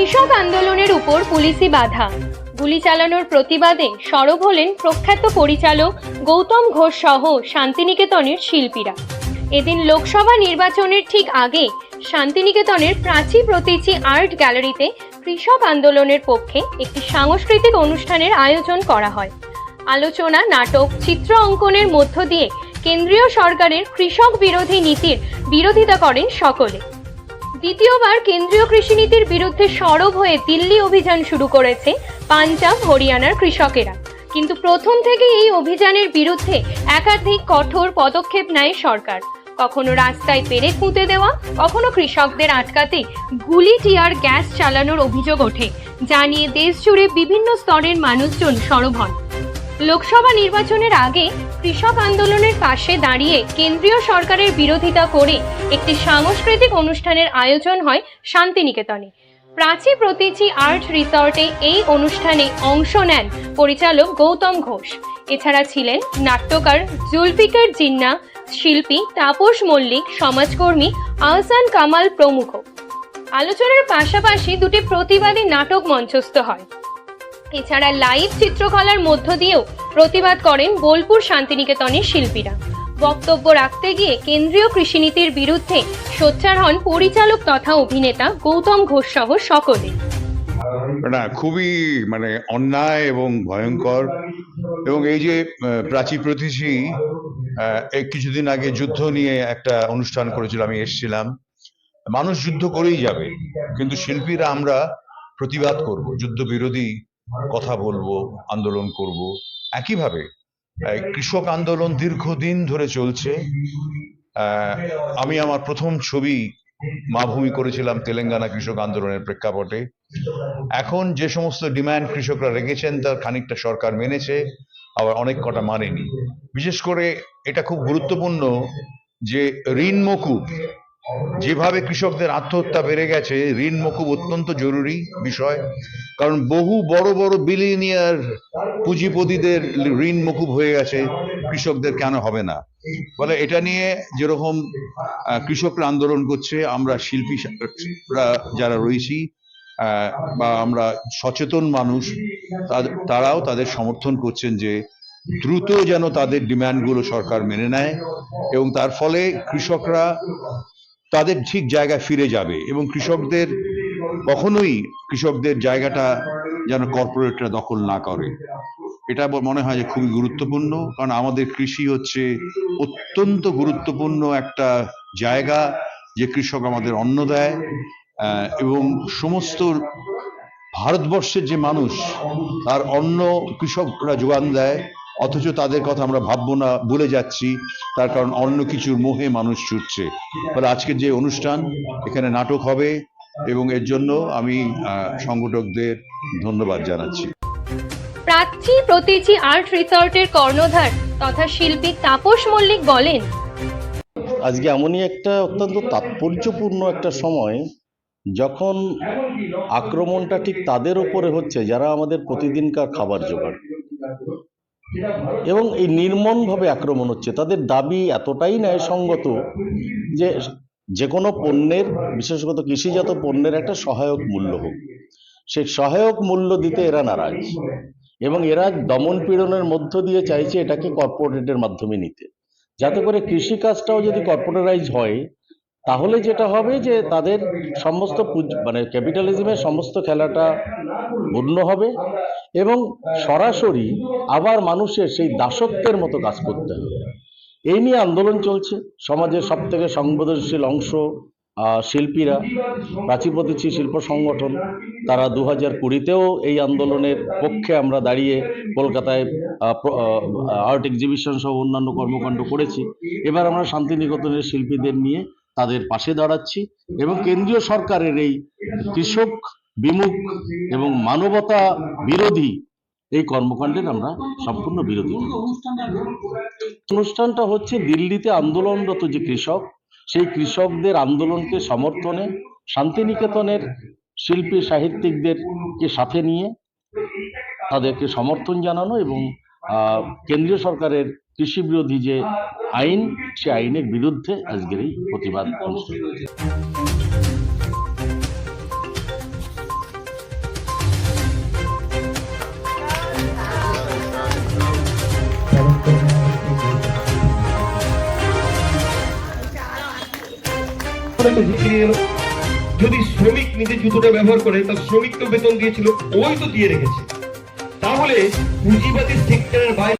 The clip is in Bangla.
কৃষক আন্দোলনের উপর পুলিশি বাধা। গুলি চালানোর প্রতিবাদে সরব হলেন প্রখ্যাত পরিচালক গৌতম ঘোষ সহ শান্তিনিকেতনের শিল্পীরা। এদিন লোকসভা নির্বাচনের ঠিক আগে শান্তিনিকেতনের প্রাচী প্রতীচী আর্ট গ্যালারিতে কৃষক আন্দোলনের পক্ষে একটি সাংস্কৃতিক অনুষ্ঠানের আয়োজন করা হয়। আলোচনা, নাটক, চিত্র অঙ্কনের মধ্য দিয়ে কেন্দ্রীয় সরকারের কৃষক বিরোধী নীতির বিরোধিতা করেন সকলে। দ্বিতীয়বার কেন্দ্রীয় কৃষিনীতির বিরুদ্ধে সরব হয়ে দিল্লি অভিযান শুরু করেছে পাঞ্জাব, হরিয়ানার কৃষকেরা। কিন্তু প্রথম থেকে এই অভিযানের বিরুদ্ধে একাধিক কঠোর পদক্ষেপ নেয় সরকার। কখনো রাস্তায় পেরেক পুঁতে দেওয়া, কখনো কৃষকদের আটকাতে গুলি টিয়ার গ্যাস চালানোর অভিযোগ ওঠে। যা নিয়ে দেশ জুড়ে বিভিন্ন স্তরের মানুষজন সরব হন। লোকসভা নির্বাচনের আগে কৃষক আন্দোলনের পাশে দাঁড়িয়ে কেন্দ্রীয় সরকারের বিরোধিতা করে একটি সাংস্কৃতিক অনুষ্ঠানের আয়োজন হয় শান্তিনিকেতনে। প্রাচী প্রতীচী আর্ট রিসর্টে এই অনুষ্ঠানে অংশ নেন পরিচালক গৌতম ঘোষ। এছাড়া ছিলেন নাট্যকার জুলফিকার জিন্না, শিল্পী তাপস মল্লিক, সমাজকর্মী আহসান কামাল প্রমুখ। আলোচনার পাশাপাশি দুটি প্রতিবাদী নাটক মঞ্চস্থ হয়। এছাড়া লাইভ চিত্রকলার মধ্য দিয়েও প্রতিবাদ করেন বোলপুর শান্তিনিকেতনের শিল্পীরা। বক্তব্য রাখতে গিয়ে কেন্দ্রীয় কৃষিনীতির বিরুদ্ধে সোচ্চার হন পরিচালক তথা অভিনেতা গৌতম ঘোষ সহ সকলে। না খুবই মানে অন্যায় এবং ভয়ঙ্কর এবং এই যে প্রাচী প্রতিচি আহ, কিছুদিন আগে যুদ্ধ নিয়ে একটা অনুষ্ঠান করেছিল আমি এসেছিলাম। মানুষ যুদ্ধ করেই যাবে কিন্তু শিল্পীরা আমরা প্রতিবাদ করব যুদ্ধ বিরোধী কথা বলব, আন্দোলন করব। একইভাবে কৃষক আন্দোলন দীর্ঘদিন ধরে চলছে। আমি আমার প্রথম ছবি মাভূমি করেছিলাম তেলেঙ্গানা কৃষক আন্দোলনের প্রেক্ষাপটে। এখন যে সমস্ত ডিমান্ড কৃষকরা রেখেছেন, তার খানিকটা সরকার মেনেছে, আবার অনেক কটা মানেনি। বিশেষ করে এটা খুব গুরুত্বপূর্ণ যে ঋণ মকুব যেভাবে কৃষকদের আত্মহত্যা বেড়ে গেছে, ঋণ মকুব অত্যন্ত জরুরি বিষয়। কারণ বহু বড় বড় বিলিনিয়ার পুঁজিপতিদের ঋণ মকুব হয়ে গেছে, কৃষকদের কেন হবে না? ফলে এটা নিয়ে যেরকম কৃষকরা আন্দোলন করছে, আমরা শিল্পীরা যারা রয়েছি বা আমরা সচেতন মানুষ তারাও তাদের সমর্থন করছেন যে দ্রুত যেন তাদের ডিমান্ডগুলো সরকার মেনে নেয় এবং তার ফলে কৃষকরা তাদের ঠিক জায়গায় ফিরে যাবে এবং কৃষকদের কখনোই কৃষকদের জায়গাটা যেন কর্পোরেটরা দখল না করে। এটা মনে হয় যে খুবই গুরুত্বপূর্ণ, কারণ আমাদের কৃষি হচ্ছে অত্যন্ত গুরুত্বপূর্ণ একটা জায়গা যে কৃষক আমাদের অন্ন দেয় এবং সমস্ত ভারতবর্ষের যে মানুষ, তার অন্ন কৃষকরা যোগান দেয়। অথচ তাদের কথা আমরা ভাববো না ভুলে যাচ্ছি। তার কারণ অন্য কিছুর মোহে মানুষ ছুটছে। ফলে আজকের যে অনুষ্ঠান এখানে নাটক হবে এবং এর জন্য আমি সংগঠকদের ধন্যবাদ জানাচ্ছি। প্রাচী প্রতীচী আর্ট রিসর্টের কর্ণধার তথা শিল্পী তাপস মল্লিক বলেন আজকে এমনই একটা অত্যন্ত তাৎপর্যপূর্ণ একটা সময় যখন আক্রমণটা ঠিক তাদের ওপরে হচ্ছে যারা আমাদের প্রতিদিনকার খাবার জোগাড়। এবং এই নির্মমভাবে আক্রমণ হচ্ছে। তাদের দাবি এতটাই ন্যায়সঙ্গত যে যে কোনো পণ্যের, বিশেষত কৃষিজাত পণ্যের একটা সহায়ক মূল্য হোক। সেই সহায়ক মূল্য দিতে এরা নারাজ এবং এরা দমন পীড়নের মধ্য দিয়ে চাইছে এটাকে কর্পোরেটের মাধ্যমে নিতে। যাতে করে কৃষিকাজটাও যদি কর্পোরেটাইজ হয় তাহলে যেটা হবে যে তাদের সমস্ত মানে ক্যাপিটালিজমের সমস্ত খেলাটা পূর্ণ হবে এবং সরাসরি আবার মানুষের সেই দাসত্বের মতো কাজ করতে হবে। এই নিয়ে আন্দোলন চলছে। সমাজের সব থেকে সংবেদনশীল অংশ শিল্পীরা প্রাচীপ্রতিচি শিল্প সংগঠন, তারা দু হাজার কুড়িতেও এই আন্দোলনের পক্ষে আমরা দাঁড়িয়ে কলকাতায় আর্ট এক্সিবিশন সহ অন্যান্য কর্মকাণ্ড করেছি। এবার আমরা শান্তিনিকেতনের শিল্পীদের নিয়ে তাদের পাশে দাঁড়াচ্ছি এবং কেন্দ্রীয় সরকারের এই কৃষক বিমুখ এবং মানবতা বিরোধী এই কর্মকাণ্ডের আমরা সম্পূর্ণ বিরোধী। অনুষ্ঠানটা হচ্ছে দিল্লিতে আন্দোলনরত যে কৃষক, সেই কৃষকদের আন্দোলনকে সমর্থনে, শান্তিনিকেতনের শিল্পী সাহিত্যিকদেরকে সাথে নিয়ে তাদেরকে সমর্থন জানানো এবং কেন্দ্রীয় সরকারের কৃষি বিরোধী যে আইন, সে আইনের বিরুদ্ধে আজকের এই প্রতিবাদ অনুষ্ঠিত যদি শ্রমিক নিজে জুতোটা ব্যবহার করে, তার শ্রমিক তো বেতন দিয়েছিল, ওই তো দিয়ে রেখেছে। তাহলে পুঁজিবাদী সেক্টরের বাইরে